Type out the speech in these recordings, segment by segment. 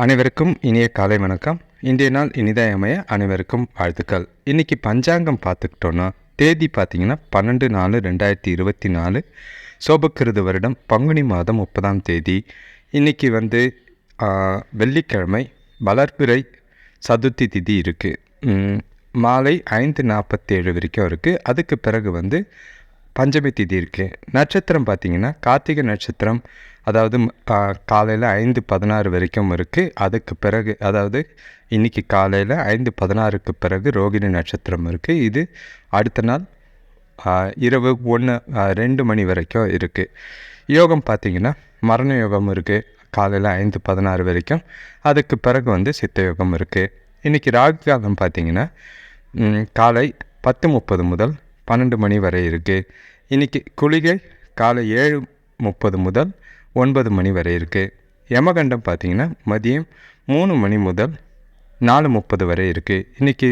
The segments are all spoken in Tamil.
அனைவருக்கும் இனிய காலை வணக்கம். இன்றைய நாள் இனிதாய் அமைய அனைவருக்கும் வாழ்த்துக்கள். இன்றைக்கி பஞ்சாங்கம் பார்த்துக்கிட்டோன்னா தேதி பார்த்தீங்கன்னா பன்னெண்டு நாலு ரெண்டாயிரத்தி இருபத்தி நாலு. சோபக்கிருது வருடம் பங்குனி மாதம் முப்பதாம் தேதி. இன்றைக்கி வந்து வெள்ளிக்கிழமை வளர்பிறை சதுர்த்தி திதி இருக்குது மாலை ஐந்து நாற்பத்தேழு வரைக்கும் இருக்குது அதுக்கு பிறகு வந்து பஞ்சமி திதி இருக்குது நட்சத்திரம் பார்த்திங்கன்னா கார்த்திகை நட்சத்திரம் அதாவது காலையில் ஐந்து பதினாறு வரைக்கும் இருக்குது அதுக்கு பிறகு அதாவது இன்றைக்கி காலையில் ஐந்து பதினாறுக்கு பிறகு ரோகிணி நட்சத்திரம் இருக்குது இது அடுத்த நாள் இரவு ஒன்று ரெண்டு மணி வரைக்கும் இருக்குது யோகம் பார்த்தீங்கன்னா மரண யோகம் இருக்குது காலையில் ஐந்து பதினாறு வரைக்கும். அதுக்கு பிறகு வந்து சித்த யோகம் இருக்குது இன்றைக்கி ராகு காலம் பார்த்திங்கன்னா காலை பத்து முப்பது முதல் பன்னெண்டு மணி வரை இருக்குது இன்றைக்கி குளிகை காலை ஏழு முப்பது முதல் ஒன்பது மணி வரை இருக்குது யமகண்டம் பார்த்தீங்கன்னா மதியம் மூணு மணி முதல் நாலு முப்பது வரை இருக்குது இன்றைக்கி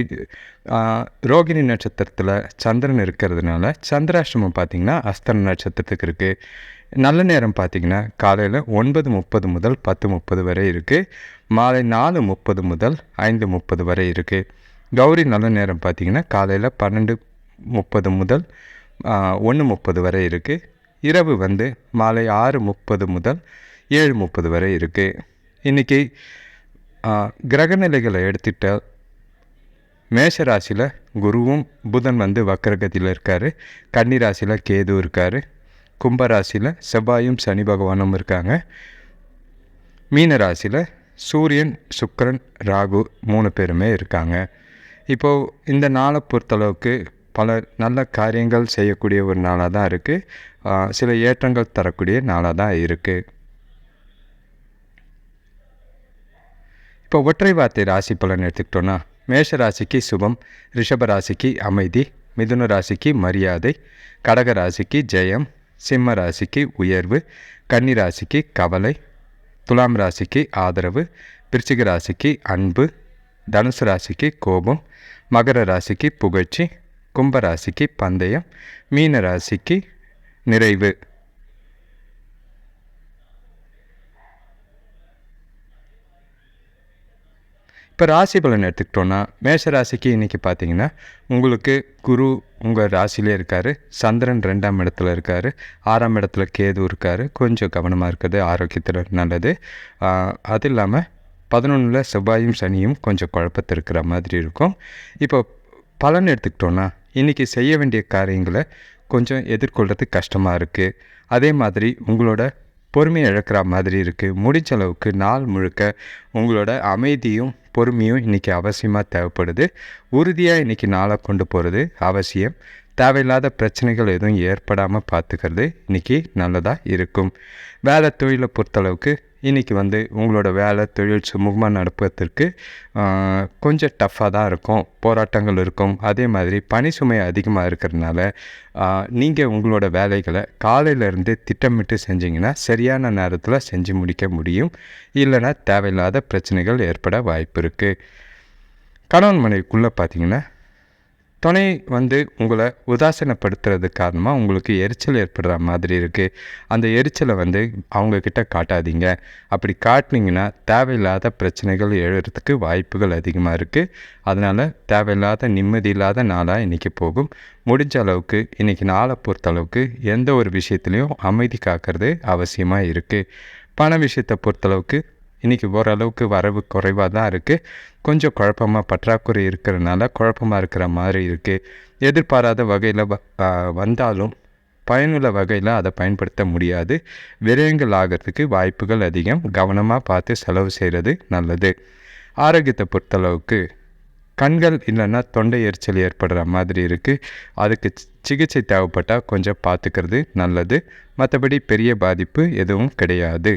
ரோகிணி நட்சத்திரத்தில் சந்திரன் இருக்கிறதுனால சந்திராஷ்டமம் பார்த்திங்கன்னா அஸ்தன நட்சத்திரத்துக்கு இருக்குது நல்ல நேரம் பார்த்திங்கன்னா காலையில் ஒன்பது முப்பது முதல் பத்து முப்பது வரை இருக்குது மாலை நாலு முப்பது முதல் ஐந்து முப்பது வரை இருக்குது கௌரி நல்ல நேரம் பார்த்திங்கன்னா காலையில் பன்னெண்டு முப்பது முதல் ஒன்று முப்பது வரை இருக்குது இரவு வந்து மாலை ஆறு முப்பது முதல் ஏழு முப்பது வரை இருக்குது இன்றைக்கி கிரகநிலைகளை எடுத்துட்டால் மேஷராசியில் குருவும் புதன் வந்து வக்கரகத்தில் இருக்கார். கன்னிராசியில் கேது இருக்கார். கும்பராசியில் செவ்வாயும் சனி பகவானும் இருக்காங்க. மீனராசியில் சூரியன் சுக்கிரன் ராகு மூணு பேருமே இருக்காங்க. இப்போது இந்த நாளை பொறுத்தளவுக்கு பல நல்ல காரியங்கள் செய்யக்கூடிய ஒரு நாளாக தான் இருக்குது சில ஏற்றங்கள் தரக்கூடிய நாளாக தான் இருக்குது இப்போ ஒற்றை வார்த்தை ராசி பலன் எடுத்துக்கிட்டோன்னா மேஷ ராசிக்கு சுபம் ரிஷப ராசிக்கு அமைதி மிதுன ராசிக்கு மரியாதை கடக ராசிக்கு ஜெயம் சிம்ம ராசிக்கு உயர்வு கன்னி ராசிக்கு கவலை துலாம் ராசிக்கு ஆதரவு விருச்சிக ராசிக்கு அன்பு தனுசு ராசிக்கு கோபம் மகர ராசிக்கு புகழ்ச்சி கும்பராசிக்கு பந்தயம் மீன ராசிக்கு நிறைவு. இப்போ ராசி பலன் எடுத்துக்கிட்டோன்னா மேஷ ராசிக்கு இன்றைக்கி பார்த்தீங்கன்னா உங்களுக்கு குரு உங்கள் ராசிலே இருக்கார். சந்திரன் ரெண்டாம் இடத்துல இருக்கார். ஆறாம் இடத்துல கேது இருக்கார். கொஞ்சம் கவனமாக இருக்குது ஆரோக்கியத்தில் நல்லது. அது இல்லாமல் பதினொன்றில் செவ்வாயும் சனியும் கொஞ்சம் குழப்பத்தில் இருக்கிற மாதிரி இருக்கும். இப்போ பலன் எடுத்துக்கிட்டோன்னா இன்றைக்கி செய்ய வேண்டிய காரியங்களை கொஞ்சம் எதிர்கொள்கிறது கஷ்டமாக இருக்குது அதே மாதிரி உங்களோட பொறுமையை இழக்கிற மாதிரி இருக்குது முடிஞ்ச அளவுக்கு நாள் முழுக்க உங்களோட அமைதியும் பொறுமையும் இன்றைக்கி அவசியமாக தேவைப்படுது. உறுதியாக இன்றைக்கி நாளை கொண்டு போகிறது அவசியம். தேவையில்லாத பிரச்சனைகள் எதுவும் ஏற்படாமல் பார்த்துக்கிறது இன்றைக்கி நல்லதாக இருக்கும். வேலை தொழிலை பொறுத்தளவுக்கு இன்றைக்கி வந்து உங்களோட வேலை தொழில் சுமூகமாக நடப்பதற்கு கொஞ்சம் டஃப்பாக தான் இருக்கும். போராட்டங்கள் இருக்கும். அதே மாதிரி பணி சுமை அதிகமாக இருக்கிறதுனால நீங்கள் உங்களோட வேலைகளை காலையிலேருந்து திட்டமிட்டு செஞ்சீங்கன்னா சரியான நேரத்தில் செஞ்சு முடிக்க முடியும். இல்லைன்னா தேவையில்லாத பிரச்சனைகள் ஏற்பட வாய்ப்பு இருக்குது கணவன் மனைவிக்குள்ளே பார்த்தீங்கன்னா துணை வந்து உங்களை உதாசீனப்படுத்துறது காரணமாக உங்களுக்கு எரிச்சல் ஏற்படுற மாதிரி இருக்குது அந்த எரிச்சலை வந்து அவங்கக்கிட்ட காட்டாதீங்க. அப்படி காட்டினீங்கன்னா தேவையில்லாத பிரச்சனைகள் எழுறதுக்கு வாய்ப்புகள் அதிகமாக இருக்குது அதனால் தேவையில்லாத நிம்மதி இல்லாத நாளாக இன்றைக்கி போகும். முடிஞ்ச அளவுக்கு இன்றைக்கி நாளை பொறுத்த அளவுக்கு எந்த ஒரு விஷயத்துலையும் அமைதி காக்கிறது அவசியமாக இருக்குது பண விஷயத்தை பொறுத்தளவுக்கு இன்றைக்கி ஓரளவுக்கு வரவு குறைவாக தான் இருக்குது கொஞ்சம் குழப்பமாக பற்றாக்குறை இருக்கிறதுனால குழப்பமாக இருக்கிற மாதிரி இருக்குது எதிர்பாராத வகையில் வ- வந்தாலும் பயனுள்ள வகையில் அதை பயன்படுத்த முடியாது. விரயங்கள் ஆகிறதுக்கு வாய்ப்புகள் அதிகம். கவனமாக பார்த்து செலவு செய்கிறது நல்லது. ஆரோக்கியத்தை பொறுத்தளவுக்கு கண்கள் இல்லைன்னா தொண்டை எரிச்சல் ஏற்படுற மாதிரி இருக்குது அதுக்கு சிகிச்சை தேவைப்பட்டால் கொஞ்சம் பார்த்துக்கிறது நல்லது. மற்றபடி பெரிய பாதிப்பு எதுவும் கிடையாது.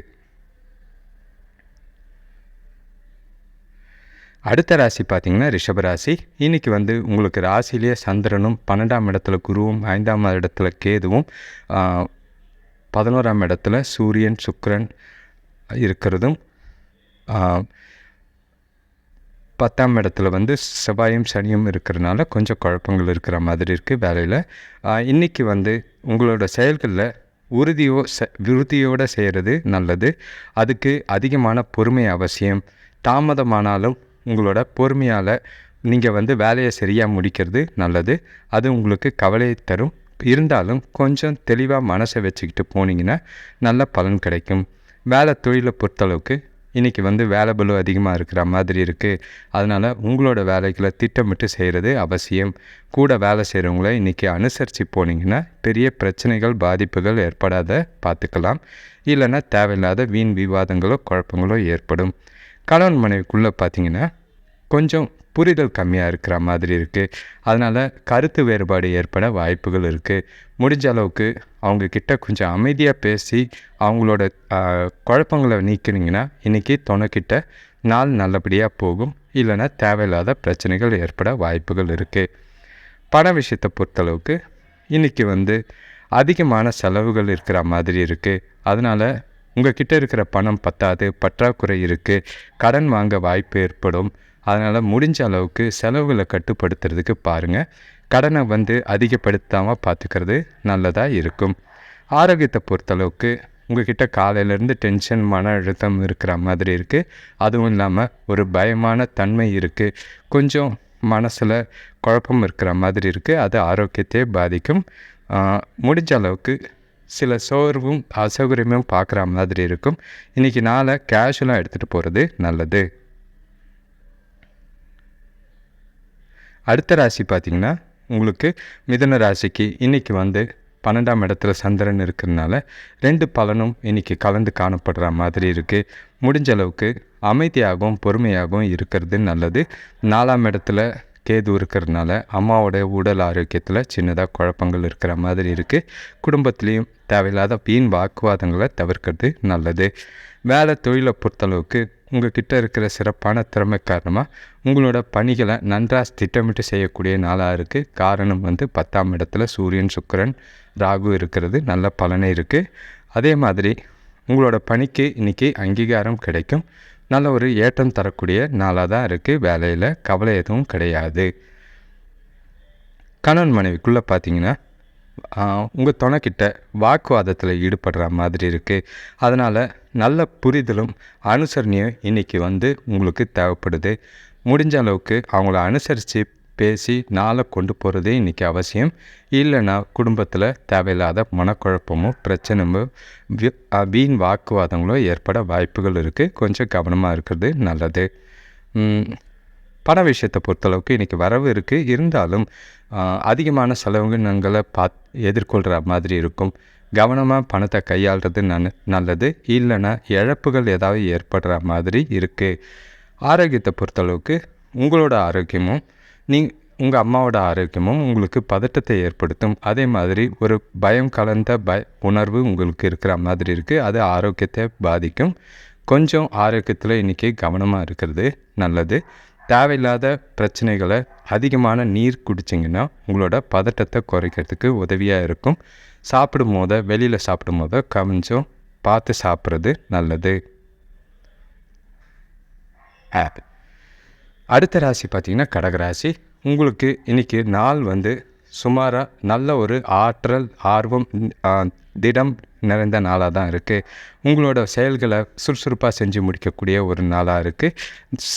அடுத்த ராசி பார்த்தீங்கன்னா ரிஷபராசி இன்னைக்கு வந்து உங்களுக்கு ராசிலேயே சந்திரனும் பன்னெண்டாம் இடத்துல குருவும் ஐந்தாம் இடத்துல கேதுவும் பதினோராம் இடத்துல சூரியன் சுக்கிரன் இருக்கிறதும் பத்தாம் இடத்துல வந்து செவ்வாயும் சனியும் இருக்கிறனால கொஞ்சம் குழப்பங்கள் இருக்கிற மாதிரி இருக்குது வேலையில். இன்றைக்கி வந்து உங்களோட செயல்களில் உறுதியோ ச உறுதியோடு செய்கிறது நல்லது. அதுக்கு அதிகமான பொறுமை அவசியம். தாமதமானாலும் உங்களோட பொறுமையால் நீங்கள் வந்து வேலையை சரியாக முடிக்கிறது நல்லது. அது உங்களுக்கு கவலையை தரும். இருந்தாலும் கொஞ்சம் தெளிவாக மனசை வச்சுக்கிட்டு போனீங்கன்னா நல்ல பலன் கிடைக்கும். வேலை தொழிலை பொறுத்தளவுக்கு இன்றைக்கி வந்து வேலை பலு அதிகமாக இருக்கிற மாதிரி இருக்குது அதனால் உங்களோட வேலைகளை திட்டமிட்டு செய்கிறது அவசியம். கூட வேலை செய்கிறவங்கள இன்றைக்கி அனுசரித்து போனீங்கன்னா பெரிய பிரச்சனைகள் பாதிப்புகள் ஏற்படாத பார்த்துக்கலாம் இல்லைன்னா தேவையில்லாத வீண் விவாதங்களோ குழப்பங்களோ ஏற்படும். கணவன் மனைவிக்குள்ளே பார்த்தீங்கன்னா கொஞ்சம் புரிதல் கம்மியாக இருக்கிற மாதிரி இருக்குது அதனால் கருத்து வேறுபாடு ஏற்பட வாய்ப்புகள் இருக்குது முடிஞ்ச அளவுக்கு அவங்கக்கிட்ட கொஞ்சம் அமைதியாக பேசி அவங்களோட குழப்பங்களை நீக்கினீங்கன்னா இன்றைக்கி துணைக்கிட்ட நாள் நல்லபடியாக போகும். இல்லைன்னா தேவையில்லாத பிரச்சனைகள் ஏற்பட வாய்ப்புகள் இருக்குது பண விஷயத்தை பொறுத்தளவுக்கு இன்றைக்கி வந்து அதிகமான செலவுகள் இருக்கிற மாதிரி இருக்குது அதனால் உங்கள் கிட்டே இருக்கிற பணம் பத்தாது பற்றாக்குறை இருக்குது கடன் வாங்க வாய்ப்பு ஏற்படும். அதனால் முடிஞ்ச அளவுக்கு செலவுகளை கட்டுப்படுத்துறதுக்கு பாருங்கள் கடனை வந்து அதிகப்படுத்தாமல் பார்த்துக்கிறது நல்லதாக இருக்கும். ஆரோக்கியத்தை பொறுத்தளவுக்கு உங்ககிட்ட காலையிலேருந்து டென்ஷன் மன அழுத்தம் இருக்கிற மாதிரி இருக்குது அதுவும் இல்லாமல் ஒரு பயமான தன்மை இருக்குது கொஞ்சம் மனசில் குழப்பம் இருக்கிற மாதிரி இருக்குது அது ஆரோக்கியத்தையே பாதிக்கும். முடிஞ்ச அளவுக்கு சில சோர்வும் அசௌகரியமும் பார்க்குற மாதிரி இருக்கும். இன்றைக்கி நாளை கேஷுவலாக எடுத்துகிட்டு போகிறது நல்லது. அடுத்த ராசி பார்த்திங்கன்னா உங்களுக்கு மிதன ராசிக்கு இன்றைக்கி வந்து பன்னெண்டாம் இடத்துல சந்திரன் இருக்கிறதுனால ரெண்டு பலனும் இன்றைக்கி கலந்து காணப்படுற மாதிரி இருக்குது முடிஞ்ச அளவுக்கு அமைதியாகவும் பொறுமையாகவும் இருக்கிறது நல்லது. நாலாம் இடத்துல கேது இருக்கிறதுனால அம்மாவோட உடல் ஆரோக்கியத்தில் சின்னதாக குழப்பங்கள் இருக்கிற மாதிரி இருக்குது குடும்பத்துலேயும் தேவையில்லாத வீண் வாக்குவாதங்களை தவிர்க்கிறது நல்லது. வேலை தொழிலை பொறுத்தளவுக்கு உங்கள்கிட்ட இருக்கிற சிறப்பான திறமை காரணமாக உங்களோட பணிகளை நன்றாக திட்டமிட்டு செய்யக்கூடிய நாளாக இருக்குது காரணம் வந்து பத்தாம் இடத்துல சூரியன் சுக்கரன் ராகு இருக்கிறது. நல்ல பலனே இருக்குது அதே மாதிரி உங்களோட பணிக்கு இன்றைக்கி அங்கீகாரம் கிடைக்கும். நல்ல ஒரு ஏற்றம் தரக்கூடிய நாளாக தான் இருக்குது வேலையில் கவலை எதுவும் கிடையாது. கணவன் மனைவிக்குள்ளே பார்த்தீங்கன்னா உங்கள் துணைக்கிட்ட வாக்குவாதத்தில் ஈடுபடுற மாதிரி இருக்குது அதனால் நல்ல புரிதலும் அனுசரணையும் இன்றைக்கி வந்து உங்களுக்கு தேவைப்படுது. முடிஞ்ச அளவுக்கு அவங்கள அனுசரித்து பேசி நாளை கொண்டு போகிறதே இன்றைக்கி அவசியம். இல்லைன்னா குடும்பத்தில் தேவையில்லாத மனக்குழப்பமும் பிரச்சனையும் வீண் வாக்குவாதங்களும் ஏற்பட வாய்ப்புகள் இருக்குது கொஞ்சம் கவனமாக இருக்கிறது நல்லது. பண விஷயத்தை பொறுத்தளவுக்கு இன்றைக்கி வரவு இருக்குது இருந்தாலும் அதிகமான செலவுங்களை பாத் எதிர்கொள்கிற மாதிரி இருக்கும். கவனமாக பணத்தை கையாளுறது நன் நல்லது. இல்லைன்னா இழப்புகள் ஏதாவது ஏற்படுற மாதிரி இருக்குது ஆரோக்கியத்தை பொறுத்தளவுக்கு உங்களோட ஆரோக்கியமும் நீ உங்கள் அம்மாவோட ஆரோக்கியமும் உங்களுக்கு பதட்டத்தை ஏற்படுத்தும். அதே மாதிரி ஒரு பயம் கலந்த பய உணர்வு உங்களுக்கு இருக்கிற மாதிரி இருக்குது அது ஆரோக்கியத்தை பாதிக்கும். கொஞ்சம் ஆரோக்கியத்தில் இன்றைக்கி கவனமாக இருக்கிறது நல்லது. தேவையில்லாத பிரச்சனைகளை அதிகமான நீர் குடிச்சிங்கன்னா உங்களோட பதட்டத்தை குறைக்கிறதுக்கு உதவியாக இருக்கும். சாப்பிடும் போத வெளியில் சாப்பிடும் போத கவனிச்சும் பார்த்து சாப்பிட்றது நல்லது. ஆப் அடுத்த ராசி பார்த்திங்கன்னா கடகராசி உங்களுக்கு இன்றைக்கி நாள் வந்து சுமாராக நல்ல ஒரு ஆற்றல் ஆர்வம் திடம் நிறைந்த நாளாக தான் இருக்குது உங்களோட செயல்களை சுறுசுறுப்பாக செஞ்சு முடிக்கக்கூடிய ஒரு நாளாக இருக்குது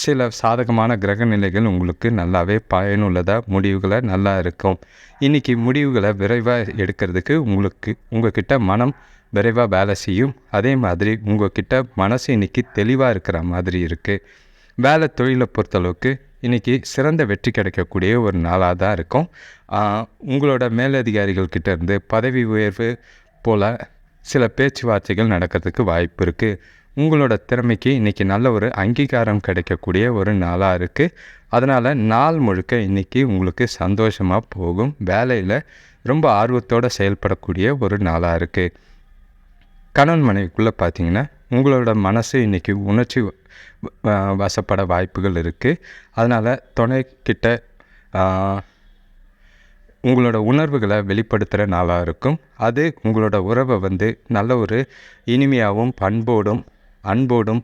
சில சாதகமான கிரக நிலைகள் உங்களுக்கு நல்லாவே பயனுள்ளதாக முடிவுகளை நல்லா இருக்கும். இன்றைக்கி முடிவுகளை விரைவாக எடுக்கிறதுக்கு உங்களுக்கு உங்கள்கிட்ட மனம் விரைவாக வேலை செய்யும். அதே மாதிரி உங்கள்கிட்ட மனசு இன்றைக்கி தெளிவாக இருக்கிற மாதிரி இருக்குது வேலை தொழிலை பொறுத்தளவுக்கு இன்றைக்கி சிறந்த வெற்றி கிடைக்கக்கூடிய ஒரு நாளாக தான் இருக்கும். உங்களோட மேலதிகாரிகள் கிட்டேருந்து பதவி உயர்வு போல் சில பேச்சுவார்த்தைகள் நடக்கிறதுக்கு வாய்ப்பு இருக்குது உங்களோட திறமைக்கு இன்றைக்கி நல்ல ஒரு அங்கீகாரம் கிடைக்கக்கூடிய ஒரு நாளாக இருக்குது அதனால் நாள் முழுக்க இன்றைக்கி உங்களுக்கு சந்தோஷமாக போகும். வேலையில் ரொம்ப ஆர்வத்தோடு செயல்படக்கூடிய ஒரு நாளாக இருக்குது கணவன் மனைவிக்குள்ளே பார்த்தீங்கன்னா உங்களோட மனசு இன்றைக்கி உணர்ச்சி வசப்பட வாய்ப்புகள் இருக்குது அதனால் துணைக்கிட்ட உங்களோட உணர்வுகளை வெளிப்படுத்துகிற நாளாக இருக்கும். அது உங்களோட உறவை வந்து நல்ல ஒரு இனிமையாகவும் பண்போடும் அன்போடும்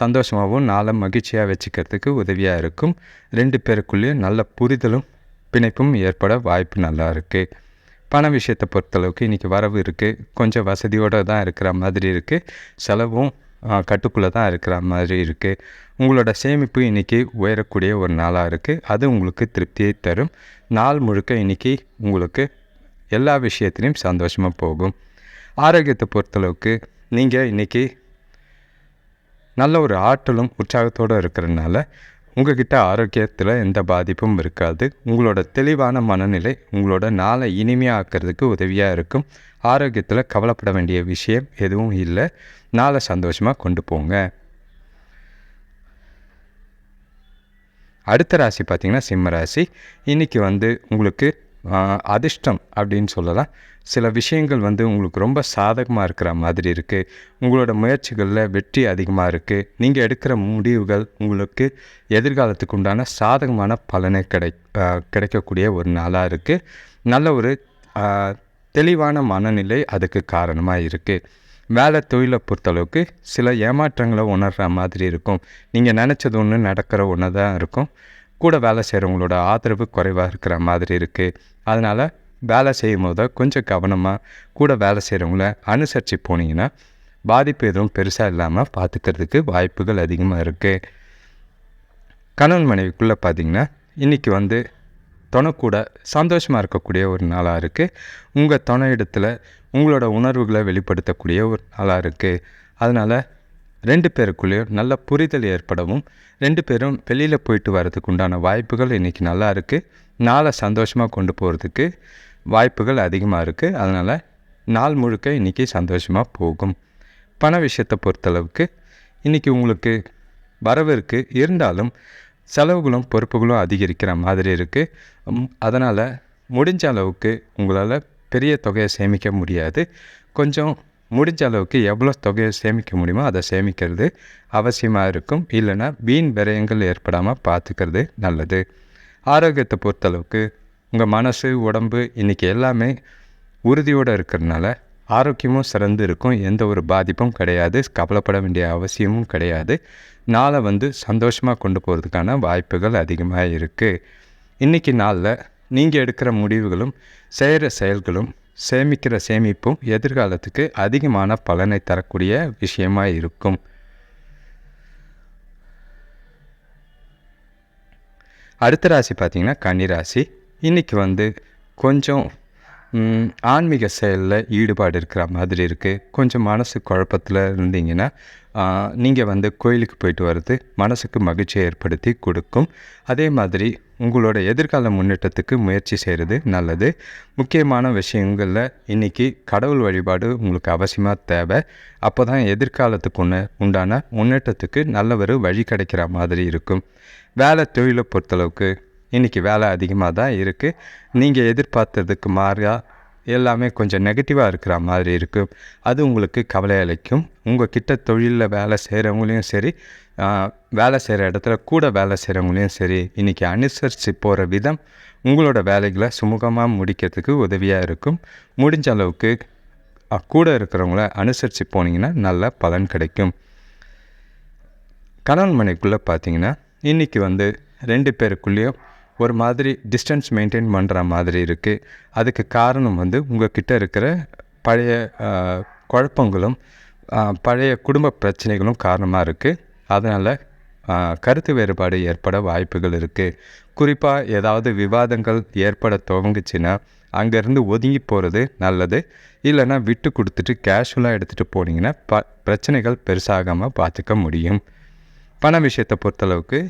சந்தோஷமாகவும் நாளை மகிழ்ச்சியாக வச்சுக்கிறதுக்கு உதவியாக இருக்கும். ரெண்டு பேருக்குள்ளேயும் நல்ல புரிதலும் பிணைப்பும் ஏற்பட வாய்ப்பு நல்லா இருக்குது பண விஷயத்தை பொறுத்தளவுக்கு இன்றைக்கி வரவு இருக்குது கொஞ்சம் வசதியோடு தான் இருக்கிற மாதிரி இருக்குது செலவும் கட்டுக்குள்ளே தான் இருக்கிற மாதிரி இருக்குது உங்களோட சேமிப்பு இன்றைக்கி உயரக்கூடிய ஒரு நாளாக இருக்குது அது உங்களுக்கு திருப்தியை தரும். நாள் முழுக்க இன்றைக்கி உங்களுக்கு எல்லா விஷயத்துலையும் சந்தோஷமாக போகும். ஆரோக்கியத்தை பொறுத்தளவுக்கு நீங்கள் இன்றைக்கி நல்ல ஒரு ஆற்றலும் உற்சாகத்தோடு இருக்கிறதுனால உங்கள்கிட்ட ஆரோக்கியத்தில் எந்த பாதிப்பும் இருக்காது. உங்களோட தெளிவான மனநிலை உங்களோட நாளை இனிமையாக்கிறதுக்கு உதவியாக இருக்கும். ஆரோக்கியத்தில் கவலைப்பட வேண்டிய விஷயம் எதுவும் இல்லை. நாளை சந்தோஷமாக கொண்டு போங்க. அடுத்த ராசி பார்த்திங்கன்னா சிம்ம ராசி. இன்றைக்கி வந்து உங்களுக்கு அதிர்ஷ்டம் அப்படின்னு சொல்லலாம். சில விஷயங்கள் வந்து உங்களுக்கு ரொம்ப சாதகமாக இருக்கிற மாதிரி இருக்குது உங்களோட முயற்சிகளில் வெற்றி அதிகமாக இருக்குது நீங்கள் எடுக்கிற முடிவுகள் உங்களுக்கு எதிர்காலத்துக்கு உண்டான சாதகமான பலனை கிடை கிடைக்கக்கூடிய ஒரு நாளாக இருக்குது நல்ல ஒரு தெளிவான மனநிலை அதுக்கு காரணமாக இருக்குது வேலை தொழிலை பொறுத்தளவுக்கு சில ஏமாற்றங்களை உணர்கிற மாதிரி இருக்கும். நீங்கள் நினச்சது ஒன்று நடக்கிற ஒன்று தான் இருக்கும். கூட வேலை செய்கிறவங்களோட ஆதரவு குறைவாக இருக்கிற மாதிரி இருக்குது அதனால் வேலை செய்யும் போது கொஞ்சம் கவனமாக கூட வேலை செய்கிறவங்கள அனுசரித்து போனீங்கன்னா பாதிப்பு எதுவும் பெருசாக இல்லாமல் பார்த்துக்கிறதுக்கு வாய்ப்புகள் அதிகமாக இருக்குது கணவன் மனைவிக்குள்ளே பார்த்திங்கன்னா இன்றைக்கி வந்து துணை கூட சந்தோஷமாக இருக்கக்கூடிய ஒரு நாளாக இருக்குது உங்கள் துணை இடத்துல உங்களோட உணர்வுகளை வெளிப்படுத்தக்கூடிய ஒரு நாளாக இருக்குது அதனால் ரெண்டு பேருக்குள்ளேயும் நல்ல புரிதல் ஏற்படவும் ரெண்டு பேரும் வெளியில் போயிட்டு வரதுக்கு உண்டான வாய்ப்புகள் இன்றைக்கி நல்லா இருக்குது நாளை சந்தோஷமாக கொண்டு போகிறதுக்கு வாய்ப்புகள் அதிகமாக இருக்குது அதனால் நாள் முழுக்க இன்றைக்கி சந்தோஷமாக போகும். பண விஷயத்தை பொறுத்தளவுக்கு இன்றைக்கி உங்களுக்கு வரவு இருக்குது இருந்தாலும் செலவுகளும் பொறுப்புகளும் அதிகரிக்கிற மாதிரி இருக்குது அதனால் முடிஞ்ச அளவுக்கு உங்களால் பெரிய தொகையை சேமிக்க முடியாது. கொஞ்சம் முடிஞ்ச அளவுக்கு எவ்வளோ தொகையை சேமிக்க முடியுமோ அதை சேமிக்கிறது அவசியமாக இருக்கும். இல்லைன்னா வீண் விரயங்கள் ஏற்படாமல் பார்த்துக்கிறது நல்லது. ஆரோக்கியத்தை பொறுத்தளவுக்கு உங்கள் மனசு உடம்பு இன்றைக்கி எல்லாமே உறுதியோடு இருக்கிறதுனால ஆரோக்கியமும் சிறந்து இருக்கும். எந்த ஒரு பாதிப்பும் கிடையாது. கவலைப்பட வேண்டிய அவசியமும் கிடையாது. நாளை வந்து சந்தோஷமாக கொண்டு போகிறதுக்கான வாய்ப்புகள் அதிகமாக இருக்குது இன்றைக்கி நாளில் நீங்கள் எடுக்கிற முடிவுகளும் செய்கிற செயல்களும் சேமிக்கிற சேமிப்பும் எதிர்காலத்துக்கு அதிகமான பலனை தரக்கூடிய விஷயமாக இருக்கும். அடுத்த ராசி பார்த்திங்கன்னா கன்னிராசி இன்றைக்கி வந்து கொஞ்சம் ஆன்மீக செயலில் ஈடுபாடு இருக்கிற மாதிரி இருக்குது கொஞ்சம் மனசு குழப்பத்தில் இருந்தீங்கன்னா நீங்கள் வந்து கோயிலுக்கு போயிட்டு வர்றது மனசுக்கு மகிழ்ச்சியை ஏற்படுத்தி கொடுக்கும். அதே மாதிரி உங்களோட எதிர்கால முன்னேற்றத்துக்கு முயற்சி செய்கிறது நல்லது. முக்கியமான விஷயங்களில் இன்றைக்கி கடவுள் வழிபாடு உங்களுக்கு அவசியமாக தேவை. அப்போ தான் எதிர்காலத்துக்கு உன்ன உண்டான முன்னேற்றத்துக்கு நல்ல ஒரு வழி கிடைக்கிற மாதிரி இருக்கும். வேலை தொழிலை பொறுத்தளவுக்கு இன்றைக்கி வேலை அதிகமாக தான் இருக்குது நீங்கள் எதிர்பார்த்ததுக்கு மாறாக எல்லாமே கொஞ்சம் நெகட்டிவாக இருக்கிற மாதிரி இருக்கும். அது உங்களுக்கு கவலை அளிக்கும். உங்கள் கிட்ட தொழிலில் வேலை செய்கிறவங்களையும் சரி வேலை செய்கிற இடத்துல கூட வேலை செய்கிறவங்களையும் சரி இன்றைக்கி அனுசரித்து போகிற விதம் உங்களோட வேலைகளை சுமூகமாக முடிக்கிறதுக்கு உதவியாக இருக்கும். முடிஞ்ச அளவுக்கு கூட இருக்கிறவங்கள அனுசரித்து போனீங்கன்னா நல்ல பலன் கிடைக்கும். கணவன் மனைக்குள்ளே பார்த்தீங்கன்னா இன்றைக்கி வந்து ரெண்டு பேருக்குள்ளேயும் ஒரு மாதிரி டிஸ்டன்ஸ் மெயின்டைன் பண்ணுற மாதிரி இருக்குது அதுக்கு காரணம் வந்து உங்கள் கிட்டே இருக்கிற பழைய குழப்பங்களும் பழைய குடும்ப பிரச்சனைகளும் காரணமாக இருக்குது அதனால் கருத்து வேறுபாடு ஏற்பட வாய்ப்புகள் இருக்குது குறிப்பாக ஏதாவது விவாதங்கள் ஏற்பட துவங்குச்சுன்னா அங்கேருந்து ஒதுங்கி போகிறது நல்லது. இல்லைன்னா விட்டு கொடுத்துட்டு கேஷுவலாக எடுத்துகிட்டு போனீங்கன்னா ப பிரச்சனைகள் பெருசாகாமல் பார்த்துக்க முடியும். பண விஷயத்தை பொறுத்தளவுக்கு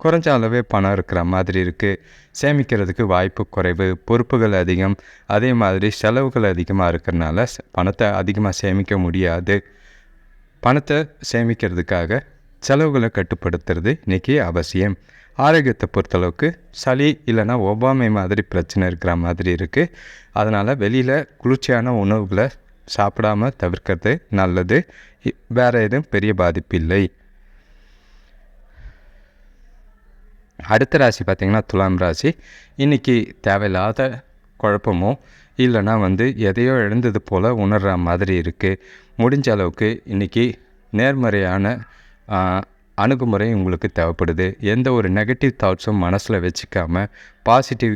குறைஞ்ச அளவே பணம் இருக்கிற மாதிரி இருக்குது சேமிக்கிறதுக்கு வாய்ப்பு குறைவு பொறுப்புகள் அதிகம். அதே மாதிரி செலவுகள் அதிகமாக இருக்கிறனால பணத்தை அதிகமாக சேமிக்க முடியாது. பணத்தை சேமிக்கிறதுக்காக செலவுகளை கட்டுப்படுத்துறது இன்றைக்கி அவசியம். ஆரோக்கியத்தை பொறுத்தளவுக்கு சளி இல்லைன்னா ஒவ்வாமை மாதிரி பிரச்சனை இருக்கிற மாதிரி இருக்குது அதனால் வெளியில் குளிர்ச்சியான உணவுகளை சாப்பிடாம தவிர்க்கிறது நல்லது. வேறு எதுவும் பெரிய பாதிப்பு இல்லை. அடுத்த ராசி பார்த்திங்கன்னா துலாம் ராசி. இன்றைக்கி தேவையில்லாத குழப்பமோ இல்லைனா வந்து எதையோ எழுந்தது போல் உணர்கிற மாதிரி இருக்குது முடிஞ்ச அளவுக்கு இன்றைக்கி நேர்மறையான அணுகுமுறை உங்களுக்கு தேவைப்படுது. எந்த ஒரு நெகட்டிவ் தாட்ஸும் மனசில் வச்சுக்காமல் பாசிட்டிவ்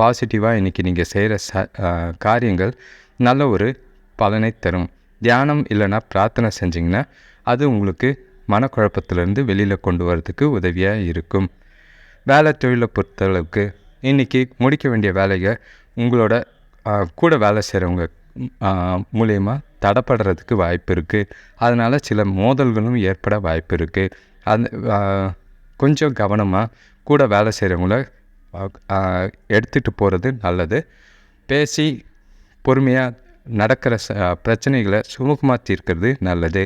பாசிட்டிவாக இன்றைக்கி நீங்கள் செய்கிற ச காரியங்கள் நல்ல ஒரு பலனை தரும். தியானம் இல்லைன்னா பிரார்த்தனை செஞ்சிங்கன்னா அது உங்களுக்கு மனக்குழப்பத்திலேருந்து வெளியில் கொண்டு வரதுக்கு உதவியாக இருக்கும். வேலை தொழிலை பொறுத்தளவுக்கு இன்றைக்கி முடிக்க வேண்டிய வேலையை உங்களோட கூட வேலை செய்கிறவங்க மூலயமா தடப்படுறதுக்கு வாய்ப்பு இருக்குது அதனால் சில மோதல்களும் ஏற்பட வாய்ப்பு இருக்குது அந்த கொஞ்சம் கவனமாக கூட வேலை செய்கிறவங்கள எடுத்துகிட்டு போகிறது நல்லது. பேசி பொறுமையாக நடக்கிற ச பிரச்சனைகளை சுமூகமாக தீர்க்கிறது நல்லது.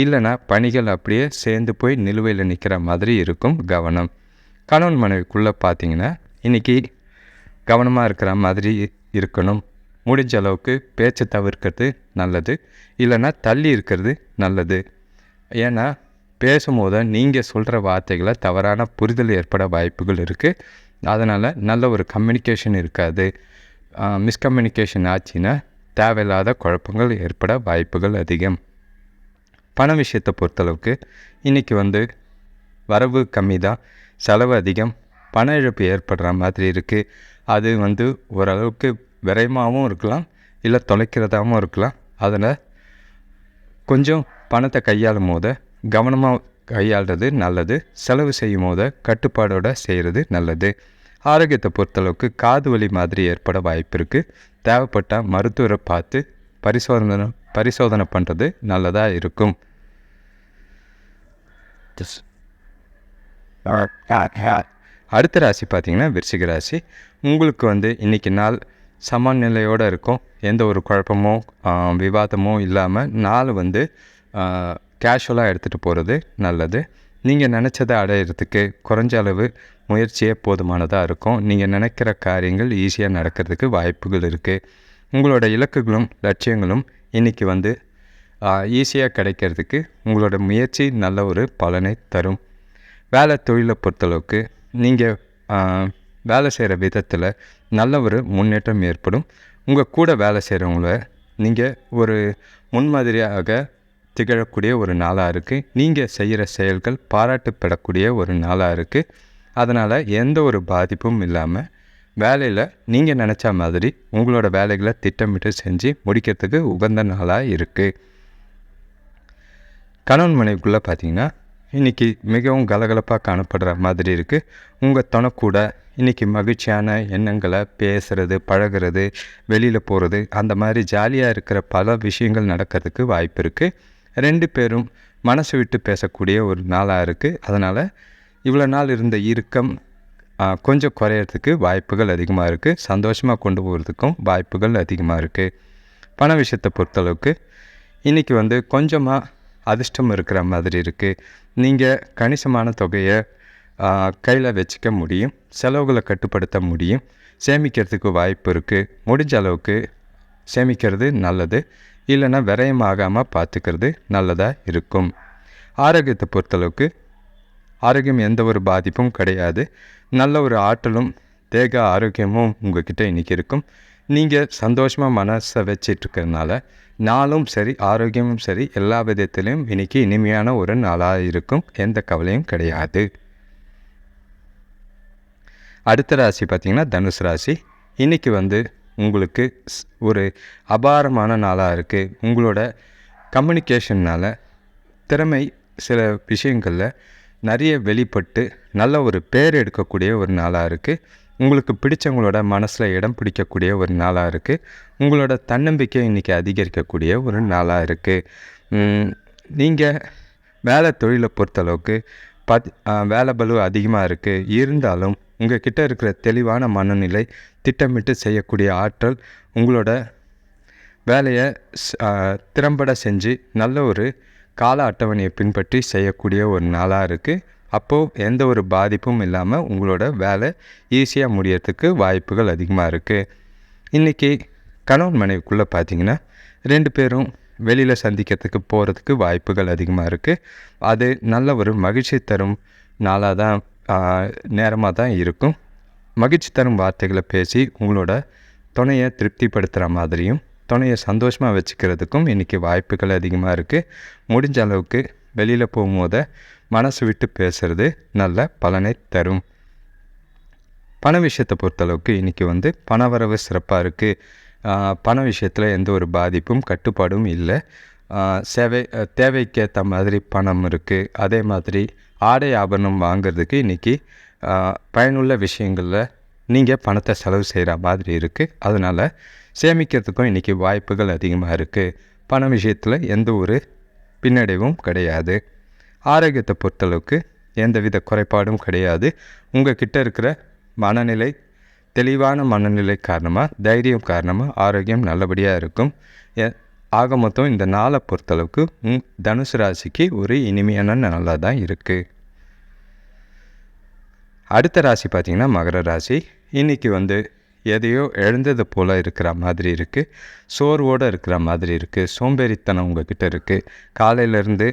இல்லைன்னா பணிகள் அப்படியே சேர்ந்து போய் நிலுவையில் நிற்கிற மாதிரி இருக்கும் கவனம். கணவன் மனைவிக்குள்ளே பார்த்திங்கன்னா இன்றைக்கி கவனமாக இருக்கிற மாதிரி இருக்கணும். முடிஞ்ச அளவுக்கு பேச்சை தவிர்க்கிறது நல்லது இல்லைன்னா தள்ளி இருக்கிறது நல்லது. ஏன்னா பேசும்போது நீங்கள் சொல்கிற வார்த்தைகளை தவறான புரிதல் ஏற்பட வாய்ப்புகள் இருக்குது அதனால் நல்ல ஒரு கம்யூனிகேஷன் இருக்காது. மிஸ்கம்யூனிகேஷன் ஆச்சுன்னா தேவையில்லாத குழப்பங்கள் ஏற்பட வாய்ப்புகள் அதிகம். பண விஷயத்தை பொறுத்தளவுக்கு இன்றைக்கி வந்து வரவு கம்மி தான் செலவு அதிகம். பண இழப்பு ஏற்படுற மாதிரி இருக்குது அது வந்து ஓரளவுக்கு விரயமாகவும் இருக்கலாம் இல்லை தொலைக்கிறதாகவும் இருக்கலாம். அதில் கொஞ்சம் பணத்தை கையாளும் போது கவனமாக கையாளுறது நல்லது. செலவு செய்யும் போது கட்டுப்பாடோட செய்கிறது நல்லது. ஆரோக்கியத்தை பொறுத்தளவுக்கு காது வலி மாதிரி ஏற்பட வாய்ப்பு இருக்குது தேவைப்பட்டால் மருத்துவரை பார்த்து பரிசோதனை பரிசோதனை பண்ணுறது நல்லதாக இருக்கும். அடுத்த ராசி பார்த்தீங்கன்னா விருச்சிக ராசி. உங்களுக்கு வந்து இன்றைக்கி நாள் சமநிலையோடு இருக்கும். எந்த ஒரு குழப்பமோ விவாதமோ இல்லாமல் நாள் வந்து கேஷுவலாக எடுத்துகிட்டு போகிறது நல்லது. நீங்கள் நினச்சதை அடையிறதுக்கு குறைஞ்ச அளவு முயற்சியே போதுமானதாக இருக்கும். நீங்கள் நினைக்கிற காரியங்கள் ஈஸியாக நடக்கிறதுக்கு வாய்ப்புகள் இருக்குது உங்களோட இலக்குகளும் லட்சியங்களும் இன்றைக்கி வந்து ஈஸியாக கிடைக்கிறதுக்கு உங்களோட முயற்சி நல்ல ஒரு பலனை தரும். வேலை தொழிலை பொறுத்தளவுக்கு நீங்கள் வேலை செய்கிற விதத்தில் நல்ல ஒரு முன்னேற்றம் ஏற்படும். உங்கள் கூட வேலை செய்கிறவங்கள நீங்கள் ஒரு முன்மாதிரியாக திகழக்கூடிய ஒரு நாளாக இருக்குது நீங்கள் செய்கிற செயல்கள் பாராட்டுப்படக்கூடிய ஒரு நாளாக இருக்குது அதனால் எந்த ஒரு பாதிப்பும் இல்லாமல் வேலையில் நீங்கள் நினச்ச மாதிரி உங்களோட வேலைகளை திட்டமிட்டு செஞ்சு முடிக்கிறதுக்கு உகந்த நாளாக இருக்குது கணவன் மனைவிக்குள்ளே பார்த்தீங்கன்னா இன்றைக்கி மிகவும் கலகலப்பாக காணப்படுற மாதிரி இருக்குது உங்கள் தொணக்கூட இன்றைக்கி மகிழ்ச்சியான எண்ணங்களை பேசுகிறது பழகுறது வெளியில் போகிறது அந்த மாதிரி ஜாலியாக இருக்கிற பல விஷயங்கள் நடக்கிறதுக்கு வாய்ப்பு இருக்குது ரெண்டு பேரும் மனசு விட்டு பேசக்கூடிய ஒரு நாளாக இருக்குது அதனால் இவ்வளோ நாள் இருந்த இறுக்கம் கொஞ்சம் குறையறதுக்கு வாய்ப்புகள் அதிகமாக இருக்குது சந்தோஷமாக கொண்டு போகிறதுக்கும் வாய்ப்புகள் அதிகமாக இருக்குது பண விஷயத்தை பொறுத்தளவுக்கு இன்றைக்கி வந்து கொஞ்சமாக அதிர்ஷ்டம் இருக்கிற மாதிரி இருக்குது நீங்கள் கணிசமான தொகையை கையில் வச்சுக்க முடியும் செலவுகளை கட்டுப்படுத்த முடியும். சேமிக்கிறதுக்கு வாய்ப்பு இருக்குது முடிஞ்ச அளவுக்கு சேமிக்கிறது நல்லது. இல்லைன்னா விரயமாகாமல் பார்த்துக்கிறது நல்லதாக இருக்கும். ஆரோக்கியத்தை பொறுத்தளவுக்கு ஆரோக்கியம் எந்த ஒரு பாதிப்பும் கிடையாது. நல்ல ஒரு ஆற்றலும் தேக ஆரோக்கியமும் உங்கள்கிட்ட இன்றைக்கி இருக்கும். நீங்கள் சந்தோஷமாக மனசை வச்சிட்ருக்கிறதுனால நாளும் சரி ஆரோக்கியமும் சரி எல்லா விதத்திலையும் இன்றைக்கி இனிமையான ஒரு நாளாக இருக்கும். எந்த கவலையும் கிடையாது. அடுத்த ராசி பார்த்திங்கன்னா தனுசு ராசி. இன்றைக்கி வந்து உங்களுக்கு ஒரு அபாரமான நாளாக இருக்குது உங்களோட கம்யூனிகேஷன்னால் திறமை சில விஷயங்களில் நிறைய வெளிப்பட்டு நல்ல ஒரு பேர் எடுக்கக்கூடிய ஒரு நாளாக இருக்குது உங்களுக்கு பிடிச்சவங்களோட மனசில் இடம் பிடிக்கக்கூடிய ஒரு நாளாக இருக்குது உங்களோட தன்னம்பிக்கை இன்றைக்கி அதிகரிக்கக்கூடிய ஒரு நாளாக இருக்குது நீங்கள் வேலை தொழிலை பொறுத்தளவுக்கு பத் வேலை பலு அதிகமாக இருக்குது இருந்தாலும் உங்கக்கிட்ட இருக்கிற தெளிவான மனநிலை திட்டமிட்டு செய்யக்கூடிய ஆற்றல் உங்களோட வேலையை திறம்பட செஞ்சு நல்ல ஒரு கால அட்டவணையை பின்பற்றி செய்யக்கூடிய ஒரு நாளாக இருக்குது அப்போது எந்த ஒரு பாதிப்பும் இல்லாமல் உங்களோட வேலை ஈஸியாக முடியறதுக்கு வாய்ப்புகள் அதிகமாக இருக்குது இன்றைக்கி கணவன் மனைவிக்குள்ளே பார்த்தீங்கன்னா ரெண்டு பேரும் வெளியில் சந்திக்கிறதுக்கு போகிறதுக்கு வாய்ப்புகள் அதிகமாக இருக்குது அது நல்ல ஒரு மகிழ்ச்சி தரும் நாளாக தான் நேரமாக தான் இருக்கும். மகிழ்ச்சி தரும் வார்த்தைகளை பேசி உங்களோட துணையை திருப்திப்படுத்துகிற மாதிரியும் துணையை சந்தோஷமாக வச்சுக்கிறதுக்கும் இன்றைக்கி வாய்ப்புகள் அதிகமாக இருக்குது முடிஞ்ச அளவுக்கு வெளியில் போகும்போது மனசு விட்டு பேசுகிறது நல்ல பலனை தரும். பண விஷயத்தை பொறுத்தளவுக்கு இன்றைக்கி வந்து பணவரவு சிறப்பாக இருக்குது பண விஷயத்தில் எந்த ஒரு பாதிப்பும் கட்டுப்பாடும் இல்லை. சேவை தேவைக்கேற்ற மாதிரி பணம் இருக்குது அதே மாதிரி ஆடை ஆபரணம் வாங்கிறதுக்கு இன்றைக்கி பயனுள்ள விஷயங்களில் நீங்கள் பணத்தை செலவு செய்கிற மாதிரி இருக்குது அதனால் சேமிக்கிறதுக்கும் இன்றைக்கி வாய்ப்புகள் அதிகமாக இருக்குது பண விஷயத்தில் எந்த ஒரு பின்னடைவும் கிடையாது. ஆரோக்கியத்தை பொறுத்தளவுக்கு எந்தவித குறைபாடும் கிடையாது. உங்கள் கிட்டே இருக்கிற மனநிலை தெளிவான மனநிலை காரணமாக தைரியம் காரணமாக ஆரோக்கியம் நல்லபடியாக இருக்கும். ஆக மொத்தம் இந்த நாளை பொறுத்தளவுக்கு தனுசு ராசிக்கு ஒரு இனிமையான நாளாக தான் இருக்குது அடுத்த ராசி பார்த்திங்கன்னா மகர ராசி. இன்றைக்கி வந்து எதையோ எழுந்தது போல் இருக்கிற மாதிரி இருக்குது சோர்வோடு இருக்கிற மாதிரி இருக்குது சோம்பேறித்தனம் உங்ககிட்ட இருக்குது காலையிலேருந்து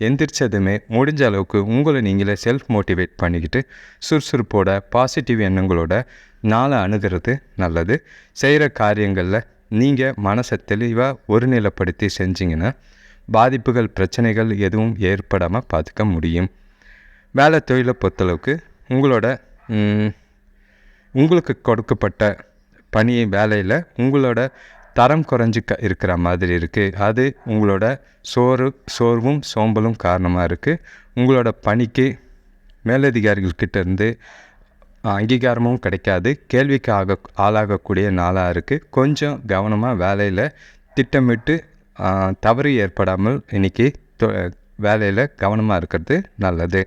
எந்திரிச்சதுமே முடிஞ்ச அளவுக்கு உங்களை நீங்களே செல்ஃப் மோட்டிவேட் பண்ணிக்கிட்டு சுறுசுறுப்போட பாசிட்டிவ் எண்ணங்களோட நாளை அணுகிறது நல்லது. செய்கிற காரியங்களில் நீங்கள் மனசை தெளிவாக ஒருநிலைப்படுத்தி செஞ்சிங்கன்னா பாதிப்புகள் பிரச்சனைகள் எதுவும் ஏற்படாமல் பார்த்துக்க முடியும். வேலை தொழிலை பொறுத்தளவுக்கு உங்களோட உங்களுக்கு கொடுக்கப்பட்ட பணி வேலையில் உங்களோட தரம் குறைஞ்சி க இருக்கிற மாதிரி இருக்குது அது உங்களோட சோறு சோர்வும் சோம்பலும் காரணமாக இருக்குது உங்களோட பணிக்கு மேலதிகாரிகள்கிட்ட இருந்து அங்கீகாரமும் கிடைக்காது. கேள்விக்கு ஆக ஆளாகக்கூடிய நாளாக இருக்குது கொஞ்சம் கவனமாக வேலையில் திட்டமிட்டு தவறு ஏற்படாமல் இன்றைக்கி வேலையில் கவனமாக இருக்கிறது நல்லது.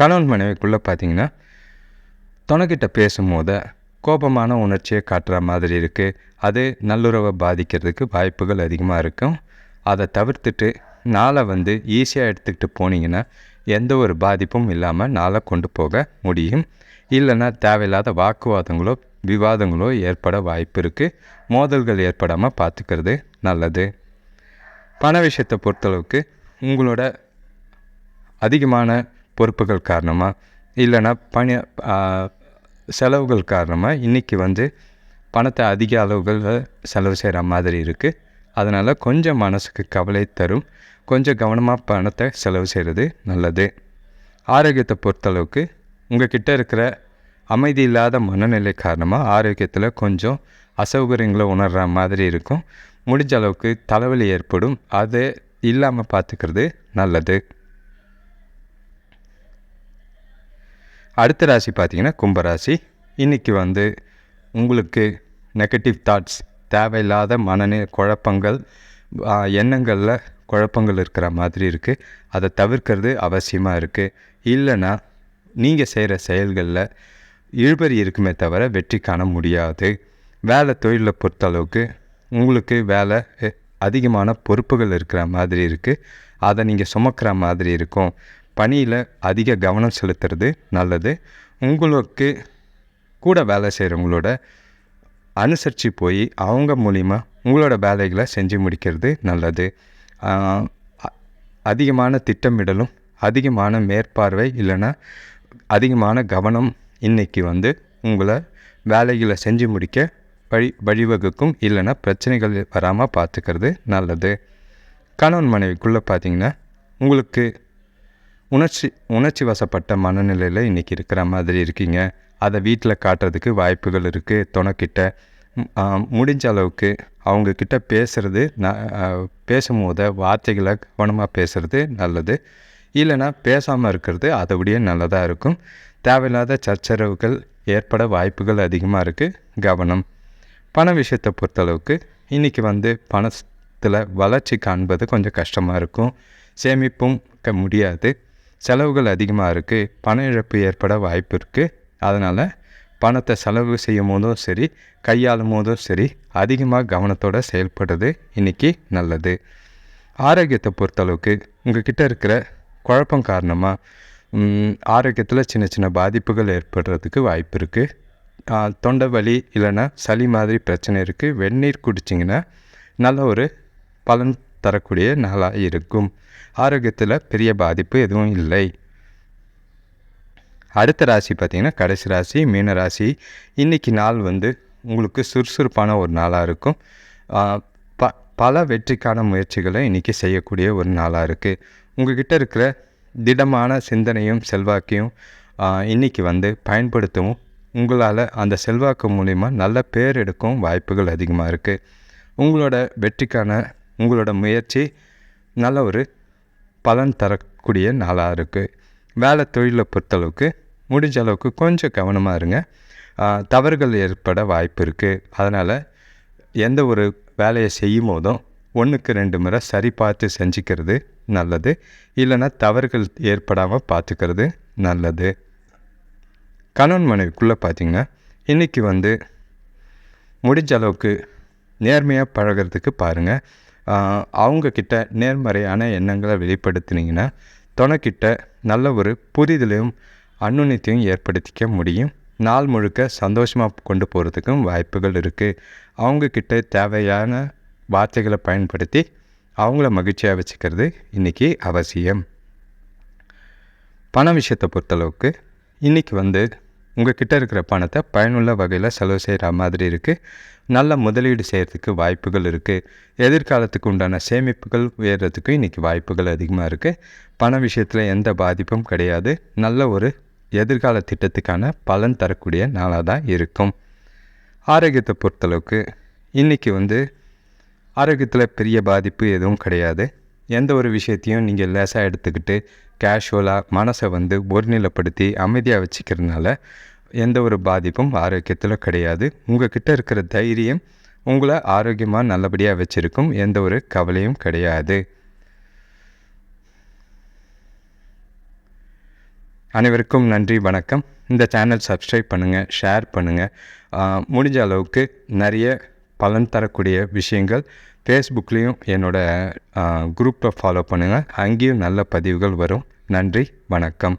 கணவன் மனைவிக்குள்ளே பார்த்தீங்கன்னா துணைக்கிட்ட பேசும்போது கோபமான உணர்ச்சியை காட்டுற மாதிரி இருக்குது அது நல்லுறவை பாதிக்கிறதுக்கு வாய்ப்புகள் அதிகமாக இருக்கும். அதை தவிர்த்துட்டு நாளை வந்து ஈஸியாக எடுத்துக்கிட்டு போனீங்கன்னா எந்த ஒரு பாதிப்பும் இல்லாமல் நாளை கொண்டு போக முடியும். இல்லைன்னா தேவையில்லாத வாக்குவாதங்களோ விவாதங்களோ ஏற்பட வாய்ப்பு இருக்குது மோதல்கள் ஏற்படாமல் பார்த்துக்கிறது நல்லது. பண விஷயத்தை பொறுத்தளவுக்கு உங்களோட அதிகமான பொறுப்புகள் காரணமாக இல்லைன்னா பணி செலவுகள் காரணமாக இன்றைக்கி வந்து பணத்தை அதிக அளவுகளில் செலவு செய்கிற மாதிரி இருக்குது அதனால் கொஞ்சம் மனசுக்கு கவலை தரும். கொஞ்சம் கவனமாக பணத்தை செலவு செய்கிறது நல்லது. ஆரோக்கியத்தை பொறுத்தளவுக்கு உங்கள் கிட்டே இருக்கிற அமைதி இல்லாத மனநிலை காரணமாக ஆரோக்கியத்தில் கொஞ்சம் அசௌகரியங்களை உணர்கிற மாதிரி இருக்கும். முடிஞ்ச அளவுக்கு தலைவலி ஏற்படும். அது இல்லாமல் பார்த்துக்கிறது நல்லது. அடுத்த ராசி பார்த்திங்கன்னா கும்பராசி. இன்றைக்கி வந்து உங்களுக்கு நெகட்டிவ் தாட்ஸ் தேவையில்லாத மனநி குழப்பங்கள் எண்ணங்களில் குழப்பங்கள் இருக்கிற மாதிரி இருக்குது அதை தவிர்க்கிறது அவசியமாக இருக்குது இல்லைன்னா நீங்கள் செய்கிற செயல்களில் இழுபறி இருக்குமே தவிர வெற்றி காண முடியாது. வேலை தொழிலை பொறுத்தளவுக்கு உங்களுக்கு வேலை அதிகமான பொறுப்புகள் இருக்கிற மாதிரி இருக்குது அதை நீங்கள் சுமக்கிற மாதிரி இருக்கும். பணியில் அதிக கவனம் செலுத்துறது நல்லது. உங்களுக்கு கூட வேலை செய்கிறவங்களோட அனுசரித்து போய் அவங்க மூலிமா உங்களோட வேலைகளை செஞ்சு முடிக்கிறது நல்லது. அதிகமான திட்டமிடலும் அதிகமான மேற்பார்வை இல்லைன்னா அதிகமான கவனம் இன்றைக்கி வந்து உங்களை வேலைகளை செஞ்சு முடிக்க வழி வழிவகுக்கும் இல்லைன்னா பிரச்சனைகள் வராமல் பார்த்துக்கிறது நல்லது. கணவன் மனைவிக்குள்ளே பார்த்திங்கன்னா உங்களுக்கு உணர்ச்சி உணர்ச்சி வசப்பட்ட மனநிலையில் இன்றைக்கி இருக்கிற மாதிரி இருக்கீங்க. அதை வீட்டில் காட்டுறதுக்கு வாய்ப்புகள் இருக்குது துணைக்கிட்ட. முடிஞ்ச அளவுக்கு அவங்கக்கிட்ட பேசுகிறது நான் பேசும்போது வார்த்தைகளை கவனமாக பேசுகிறது நல்லது. இல்லைன்னா பேசாமல் இருக்கிறது அதை நல்லதாக இருக்கும். தேவையில்லாத சச்சரவுகள் ஏற்பட வாய்ப்புகள் அதிகமாக இருக்குது கவனம். பண விஷயத்தை பொறுத்தளவுக்கு இன்றைக்கி வந்து பணத்தில் வளர்ச்சி காண்பது கொஞ்சம் கஷ்டமாக இருக்கும். சேமிப்பும் முடியாது. செலவுகள் அதிகமாக இருக்குது பண இழப்பு ஏற்பட வாய்ப்பு இருக்குது அதனால் பணத்தை செலவு செய்யும் போதும் சரி கையாளும் போதும் சரி அதிகமாக கவனத்தோடு செயல்படுறது இன்றைக்கி நல்லது. ஆரோக்கியத்தை பொறுத்தளவுக்கு உங்கள் கிட்டே இருக்கிற குழப்பம் காரணமாக ஆரோக்கியத்தில் சின்ன சின்ன பாதிப்புகள் ஏற்படுறதுக்கு வாய்ப்பு இருக்குது தொண்டை வலி இல்லைன்னா சளி மாதிரி பிரச்சனை இருக்குது வெந்நீர் குடிச்சிங்கன்னா நல்ல ஒரு பலன் தரக்கூடிய நாளாக இருக்கும். ஆரோக்கியத்தில் பெரிய பாதிப்பு எதுவும் இல்லை. அடுத்த ராசி பார்த்திங்கன்னா கடைசி ராசி மீன ராசி. இன்றைக்கி நாள் வந்து உங்களுக்கு சுறுசுறுப்பான ஒரு நாளாக இருக்கும். ப பல வெற்றிக்கான முயற்சிகளை இன்றைக்கி செய்யக்கூடிய ஒரு நாளாக இருக்குது உங்கள்கிட்ட இருக்கிற திடமான சிந்தனையும் செல்வாக்கையும் இன்றைக்கி வந்து பயன்படுத்தவும் உங்களால் அந்த செல்வாக்கு மூலிமா நல்ல பேர் எடுக்கும் வாய்ப்புகள் அதிகமாக இருக்குது உங்களோட வெற்றிக்கான உங்களோட முயற்சி நல்ல ஒரு பலன் தரக்கூடிய நாளாக இருக்குது வேலை தொழிலை பொறுத்தளவுக்கு முடிஞ்ச அளவுக்கு கொஞ்சம் கவனமாக இருங்க. தவறுகள் ஏற்பட வாய்ப்பு இருக்குது அதனால் எந்த ஒரு வேலையை செய்யும் போதும் ஒன்றுக்கு ரெண்டு முறை சரி பார்த்து செஞ்சுக்கிறது நல்லது. இல்லைன்னா தவறுகள் ஏற்படாமல் பார்த்துக்கிறது நல்லது. கணவன் மனைவிக்குள்ளே பார்த்தீங்கன்னா இன்றைக்கி வந்து முடிஞ்ச அளவுக்கு நேர்மையாக பழகிறதுக்கு பாருங்கள் அவங்கக்கிட்ட நேர்மறையான எண்ணங்களை வெளிப்படுத்துனீங்கன்னா துணைக்கிட்ட நல்ல ஒரு புரிதலையும் அன்னுணித்தையும் ஏற்படுத்திக்க முடியும். நாள் முழுக்க சந்தோஷமாக கொண்டு போகிறதுக்கும் வாய்ப்புகள் இருக்குது அவங்கக்கிட்ட தேவையான வார்த்தைகளை பயன்படுத்தி அவங்கள மகிழ்ச்சியாக வச்சுக்கிறது இன்றைக்கி அவசியம். பண விஷயத்தை பொறுத்தளவுக்கு இன்றைக்கி வந்து உங்கக்கிட்ட இருக்கிற பணத்தை பயனுள்ள வகையில் செலவு செய்கிற மாதிரி இருக்குது நல்ல முதலீடு செய்கிறதுக்கு வாய்ப்புகள் இருக்குது எதிர்காலத்துக்கு உண்டான சேமிப்புகள் உயர்றதுக்கு இன்றைக்கி வாய்ப்புகள் அதிகமாக இருக்குது பண விஷயத்தில் எந்த பாதிப்பும் கிடையாது. நல்ல ஒரு எதிர்கால திட்டத்துக்கான பலன் தரக்கூடிய நாளாக தான் இருக்கும். ஆரோக்கியத்தை பொறுத்தளவுக்கு இன்றைக்கி வந்து ஆரோக்கியத்தில் பெரிய பாதிப்பு எதுவும் கிடையாது. எந்த ஒரு விஷயத்தையும் நீங்கள் லேசாக எடுத்துக்கிட்டு கேஷுவலாக மனசை வந்து ஒருநிலைப்படுத்தி அமைதியாக வச்சுக்கிறதுனால எந்த ஒரு பாதிப்பும் ஆரோக்கியத்தில் கிடையாது. உங்கக்கிட்ட இருக்கிற தைரியம் உங்களை ஆரோக்கியமாக நல்லபடியாக வச்சுருக்கும். எந்த ஒரு கவலையும் கிடையாது. அனைவருக்கும் நன்றி வணக்கம். இந்த சேனல் சப்ஸ்கிரைப் பண்ணுங்கள் ஷேர் பண்ணுங்கள் முடிஞ்ச அளவுக்கு நிறைய பலன் தரக்கூடிய விஷயங்கள் ஃபேஸ்புக்லேயும் என்னோடய குரூப்பை ஃபாலோ பண்ணுங்கள் அங்கேயும் நல்ல பதிவுகள் வரும். நன்றி வணக்கம்.